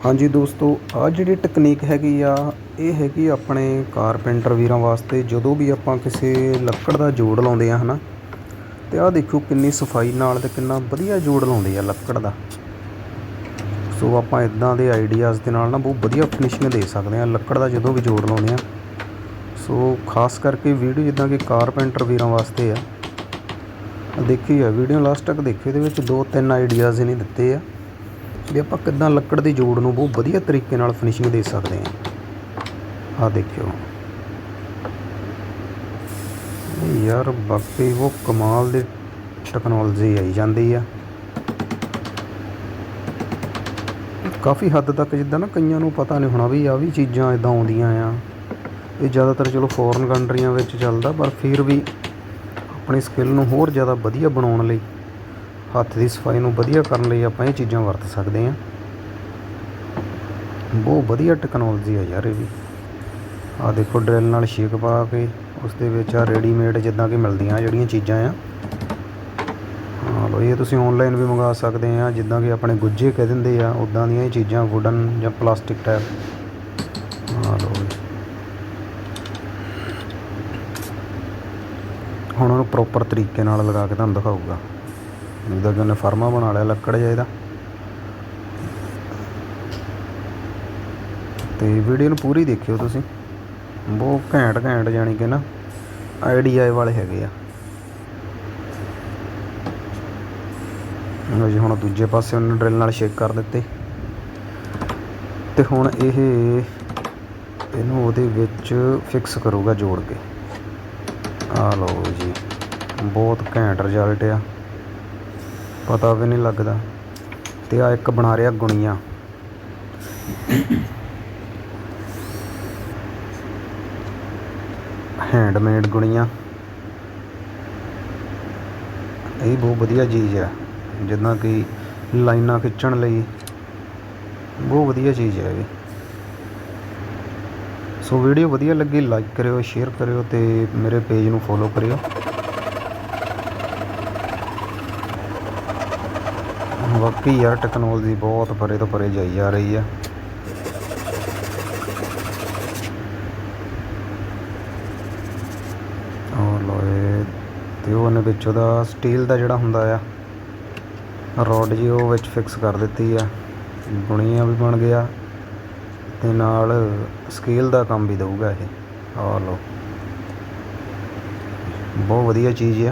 ਹਾਂਜੀ ਦੋਸਤੋ ਆ ਜਿਹੜੀ ਟੈਕਨੀਕ ਹੈਗੀ ਆ, ਇਹ ਹੈਗੀ ਆਪਣੇ ਕਾਰਪੈਂਟਰ ਵੀਰਾਂ ਵਾਸਤੇ, ਜਦੋਂ ਵੀ ਆਪਾਂ ਕਿਸੇ ਲੱਕੜ ਦਾ ਜੋੜ ਲਾਉਂਦੇ ਆ, ਹਨਾ? ਤੇ ਆਹ ਦੇਖੋ ਕਿੰਨੀ ਸਫ਼ਾਈ ਨਾਲ ਤੇ ਕਿੰਨਾ ਵਧੀਆ ਜੋੜ ਲਾਉਂਦੇ ਆ ਲੱਕੜ ਦਾ। ਸੋ ਆਪਾਂ ਇਦਾਂ ਦੇ ਆਈਡੀਆਜ਼ ਦੇ ਨਾਲ ਨਾ ਬਹੁਤ ਵਧੀਆ ਫਿਨਿਸ਼ਿੰਗ ਦੇ ਸਕਦੇ ਆ, ਲੱਕੜ ਦਾ ਜਦੋਂ ਵੀ ਜੋੜ ਲਾਉਂਦੇ ਆ। ਸੋ ਖਾਸ ਕਰਕੇ ਵੀਡੀਓ ਜਿੱਦਾਂ ਕਿ ਕਾਰਪੈਂਟਰ ਵੀਰਾਂ ਵਾਸਤੇ ਆ। ਦੇਖੀ ਆ, ਵੀਡੀਓ ਲਾਸਟ ਤੱਕ ਦੇਖਿਓ ਇਹਦੇ ਵਿੱਚ ਦੋ ਤਿੰਨ ਆਈਡੀਆਜ਼ ਇਹਨੇ ਦਿੱਤੇ ਆ। ਵੀ ਆਪਾਂ ਕਿੱਦਾਂ ਲੱਕੜ ਦੀ ਜੋੜ ਨੂੰ ਬਹੁਤ ਵਧੀਆ ਤਰੀਕੇ ਨਾਲ ਫਿਨਿਸ਼ਿੰਗ ਦੇ ਸਕਦੇ ਹਾਂ। ਆਹ ਦੇਖਿਓ। ਯਾਰ, ਬਾਕੀ ਉਹ ਕਮਾਲ ਦੀ ਟੈਕਨੋਲੋਜੀ ਆਈ ਜਾਂਦੀ ਆ। ਕਾਫੀ ਹੱਦ ਤੱਕ ਜਿੱਦਾਂ ਨਾ ਕਈਆਂ ਨੂੰ ਪਤਾ ਨਹੀਂ ਹੋਣਾ ਵੀ ਆ ਵੀ ਚੀਜ਼ਾਂ ਇਦਾਂ ਆਉਂਦੀਆਂ ਆ। ਇਹ ਜ਼ਿਆਦਾਤਰ ਚਲੋ ਫੋਰਨ ਕੰਟਰੀਆਂ ਵਿੱਚ ਚੱਲਦਾ, ਪਰ ਫਿਰ ਵੀ ਆਪਣੀ ਸਕਿੱਲ ਨੂੰ ਹੋਰ ਜ਼ਿਆਦਾ ਵਧੀਆ ਬਣਾਉਣ ਲਈ ਹੱਥ ਦੀ ਸਫ਼ਾਈ ਨੂੰ ਵਧੀਆ ਕਰਨ ਲਈ ਆਪਾਂ ਇਹ ਚੀਜ਼ਾਂ ਵਰਤ ਸਕਦੇ ਹਾਂ। ਬਹੁਤ ਵਧੀਆ ਟੈਕਨੋਲੋਜੀ ਹੈ ਯਾਰ ਇਹ ਵੀ। ਆ ਦੇਖੋ ਡਰਿਲ ਨਾਲ ਛੇਕ ਪਾ ਕੇ ਉਸ ਦੇ ਵਿੱਚ ਆ ਰੈਡੀਮੇਡ ਜਿੱਦਾਂ ਕਿ ਮਿਲਦੀਆਂ ਜਿਹੜੀਆਂ ਚੀਜ਼ਾਂ ਆ। ਹਾਂ ਲੋ ਇਹ ਤੁਸੀਂ ਆਨਲਾਈਨ ਵੀ ਮੰਗਾ ਸਕਦੇ ਆ, ਜਿੱਦਾਂ ਕਿ ਆਪਣੇ ਗੁੱਜੇ ਕਹਿ ਦਿੰਦੇ ਆ ਉਦਾਂ ਦੀਆਂ ਇਹ ਚੀਜ਼ਾਂ ਵੁਡਨ ਜਾਂ ਪਲਾਸਟਿਕ ਟਾਈਪ ਹਾਂ ਲੋ ਹੁਣ ਉਹਨੂੰ ਪ੍ਰੋਪਰ ਤਰੀਕੇ ਨਾਲ ਲਗਾ ਕੇ ਤੁਹਾਨੂੰ ਦਿਖਾਊਗਾ। ਜਿੱਦਾਂ ਕਿ ਉਹਨੇ ਫਰਮਾ ਬਣਾ ਲਿਆ, ਲੱਕੜ ਜਿਹਾ ਇਹਦਾ। ਤੇ ਵੀਡੀਓ ਨੂੰ ਪੂਰੀ ਦੇਖਿਓ ਤੁਸੀਂ। ਬਹੁਤ ਘੈਂਟ ਘੈਂਟ ਜਾਣੀ ਕਿ ਨਾ ਆਈਡੀਆ ਵਾਲੇ ਹੈਗੇ ਆ। ਲਓ ਜੀ, ਹੁਣ ਦੂਜੇ ਪਾਸੇ ਉਹਨੇ ਡਰਿਲ ਨਾਲ ਸ਼ੇਕ ਕਰ ਦਿੱਤੇ। ਤੇ ਹੁਣ ਇਹ, ਇਹਨੂੰ ਉਹਦੇ ਵਿੱਚ ਫਿਕਸ ਕਰੂਗਾ ਜੋੜ ਕੇ। ਆ ਲਓ ਜੀ, ਬਹੁਤ ਘੈਂਟ ਰਿਜ਼ਲਟ ਆ। ਪਤਾ ਵੀ ਨਹੀਂ ਲੱਗਦਾ। ਤੇ ਆ ਇੱਕ ਬਣਾ ਰਿਹਾ ਗੁਣੀਆਂ। ਹੈਂਡਮੇਡ ਗੁਣੀਆਂ। ਇਹ ਬਹੁਤ ਵਧੀਆ ਚੀਜ਼ ਆ। ਜਿੱਦਾਂ ਕਿ ਲਾਈਨਾਂ ਖਿੱਚਣ ਲਈ ਬਹੁਤ ਵਧੀਆ ਚੀਜ਼ ਹੈ ਇਹ। ਸੋ ਵੀਡੀਓ ਵਧੀਆ ਲੱਗੀ ਲਾਈਕ ਕਰਿਓ ਸ਼ੇਅਰ ਕਰਿਓ ਤੇ ਮੇਰੇ ਪੇਜ ਨੂੰ ਫੋਲੋ ਕਰਿਓ। ਵਾਕਈ ਯਾਰ ਟੈਕਨੋਲੋਜੀ ਬਹੁਤ ਪਰੇ ਤੋਂ ਪਰੇ ਜਾਈ ਜਾ ਰਹੀ ਆ। ਔਰ ਲੋਏ ਤੇ ਉਹਨੇ ਵਿੱਚ ਉਹਦਾ ਸਟੀਲ ਦਾ ਜਿਹੜਾ ਹੁੰਦਾ ਆ ਰੋਡ ਜੀ ਉਹ ਵਿੱਚ ਫਿਕਸ ਕਰ ਦਿੱਤੀ ਆ ਗੁਣੀਆਂ ਵੀ ਬਣ ਗਿਆ ਤੇ ਨਾਲ ਸਕੇਲ ਦਾ ਕੰਮ ਵੀ ਦਊਗਾ ਇਹ। ਆ ਲਓ, ਬਹੁਤ ਵਧੀਆ ਚੀਜ਼ ਆ।